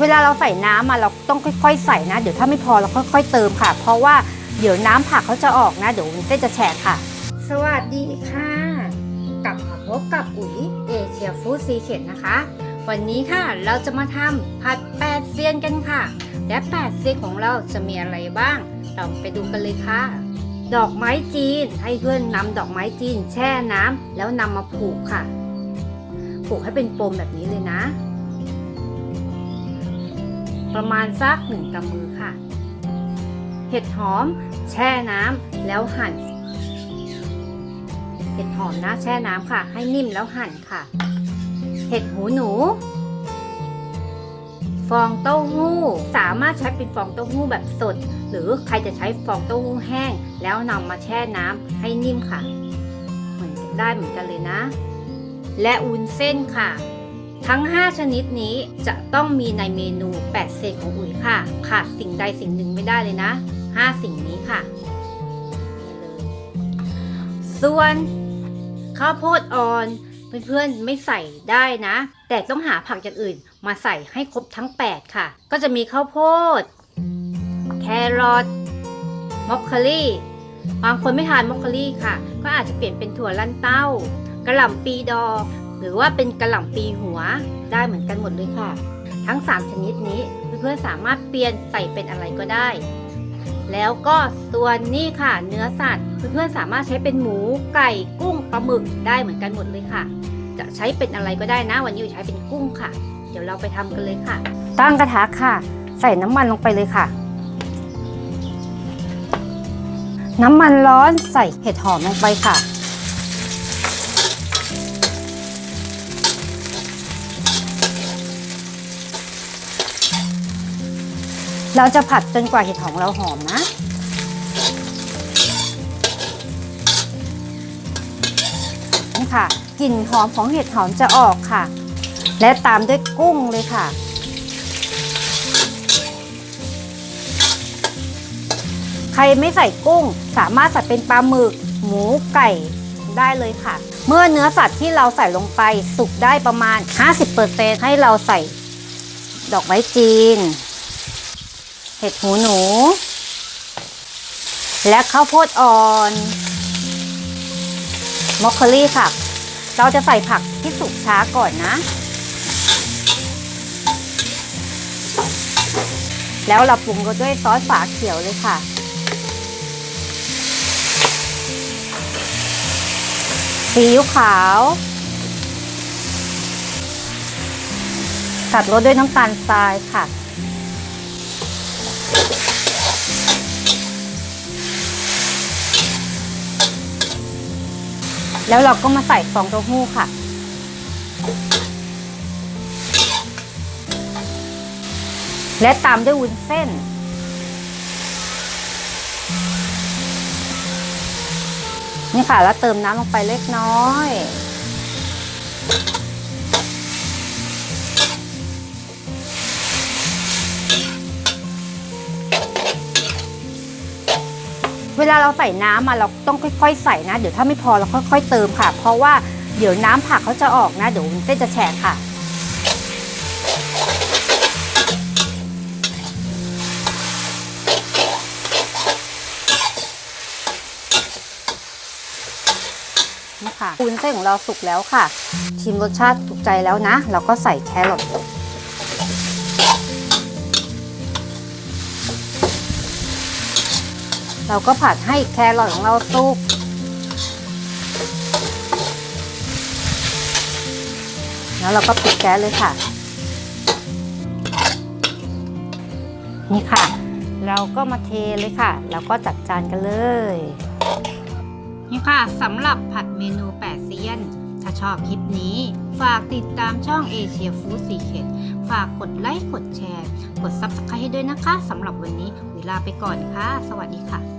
เวลาเราใส่น้ำมาเราต้องค่อย ๆ ใส่นะ เดี๋ยวถ้าไม่พอเราค่อย ๆ เติมค่ะ เพราะว่าเดี๋ยวน้ำผักเขาจะออกนะเดี๋ยวเส้นจะแฉะค่ะ สวัสดีค่ะ กลับมาพบกับอุ๋ยเอเชียฟู้ดซีเ e ตนะคะ วันนี้ค่ะเราจะมาทำผัดแปดเซียนกันค่ะ และแปดเซียนของเราจะมีอะไรบ้าง เราไปดูกันเลยค่ะ ดอกไม้จีนให้เพื่อนนำดอกไม้จีนแช่น้ำแล้วนำมาผูกค่ะ ผูกให้เป็นปมแบบนี้เลยนะ ประมาณสักหนึ่งกำมือค่ะ เห็ดหอม แช่น้ำแล้วหั่น เห็ดหอมนะแช่น้ำค่ะ ให้นิ่มแล้วหั่นค่ะ เห็ดหูหนู ฟองเต้าหู้สามารถใช้เป็นฟองเต้าหู้แบบสด หรือใครจะใช้ฟองเต้าหู้แห้ง แล้วนำมาแช่น้ำให้นิ่มค่ะ เหมือนได้เหมือนกันเลยนะ และวุ้นเส้นค่ะ ทั้ง 5 ชนิดนี้จะต้องมีในเมนู 8 เศษของอุ๋ยค่ะ ขาดสิ่งใดสิ่งหนึ่งไม่ได้เลยนะ 5 สิ่งนี้ค่ะ ส่วนข้าวโพดอ่อนเพื่อนๆไม่ใส่ได้นะ แต่ต้องหาผักอย่างอื่นมาใส่ให้ครบทั้ง 8 ค่ะ ก็จะมีข้าวโพด แครอทมอคคารี่บางคนไม่ทานมอคคารี่ค่ะ ก็อาจจะเปลี่ยนเป็นถั่วลันเต้ากระหล่ำปีดอง หรือว่าเป็นกระหล่ำปีหัวได้เหมือนกันหมดเลยค่ะ ทั้ง 3 ชนิดนี้เพื่อนๆสามารถเปลี่ยนใส่เป็นอะไรก็ได้ แล้วก็ส่วนนี้ค่ะ เนื้อสัตว์เพื่อนๆสามารถใช้เป็นหมูไก่กุ้งปลาหมึกได้เหมือนกันหมดเลยค่ะ จะใช้เป็นอะไรก็ได้นะ วันนี้อยู่ใช้เป็นกุ้งค่ะ เดี๋ยวเราไปทำกันเลยค่ะ ตั้งกระทะค่ะ ใส่น้ำมันลงไปเลยค่ะ น้ำมันร้อนใส่เห็ดหอมลงไปค่ะ เราจะผัดจนกว่าเห็ดหอมเราหอมนะ นี่ค่ะกลิ่นหอมของเห็ดหอมจะออกค่ะ และตามด้วยกุ้งเลยค่ะ ใครไม่ใส่กุ้งสามารถใส่เป็นปลาหมึก หมูไก่ได้เลยค่ะ เมื่อเนื้อสัตว์ที่เราใส่ลงไปสุกได้ประมาณ 50%ให้เราใส่ดอกไม้จีน เห็ดหูหนู และข้าวโพดอ่อนมอคคอรี่ค่ะ เราจะใส่ผักที่สุกช้าก่อนนะ แล้วเราปรุงรสด้วยซอสฝาเขียวเลยค่ะซีอิ๊วขาวตัดรสด้วยน้ำตาลทรายค่ะ แล้วเราก็มาใส่ฟองเต้าหู้ค่ะ และตามด้วยวุ้นเส้น นี่ค่ะ แล้วเติมน้ำลงไปเล็กน้อย เวลาเราใส่น้ำมาเราต้องค่อย ๆ ใส่นะ เดี๋ยวถ้าไม่พอเราค่อย ๆ เติมค่ะ เพราะว่าเดี๋ยวน้ำผักเขาจะออกนะเดี๋ยวเส้นจะแฉะค่ะ นี่ค่ะปูนเส้นของเราสุกแล้วค่ะ ชิมรสชาติถูกใจแล้วนะ เราก็ใส่แครอท เราก็ผัดให้แครอทของเราสุกแล้วเราก็ปิดแก๊สเลยค่ะ นี่ค่ะ เราก็มาเทเลยค่ะ แล้วก็จัดจานกันเลย นี่ค่ะสำหรับผัดเมนูแปดเซียน ถ้าชอบคลิปนี้ ฝากติดตามช่องเอเชียฟู้ดซีเคทฝากกดไลค์ กดแชร์ กด Subscribe ให้ด้วยนะคะสำหรับวันนี้เวลาไปก่อนค่ะ สวัสดีค่ะ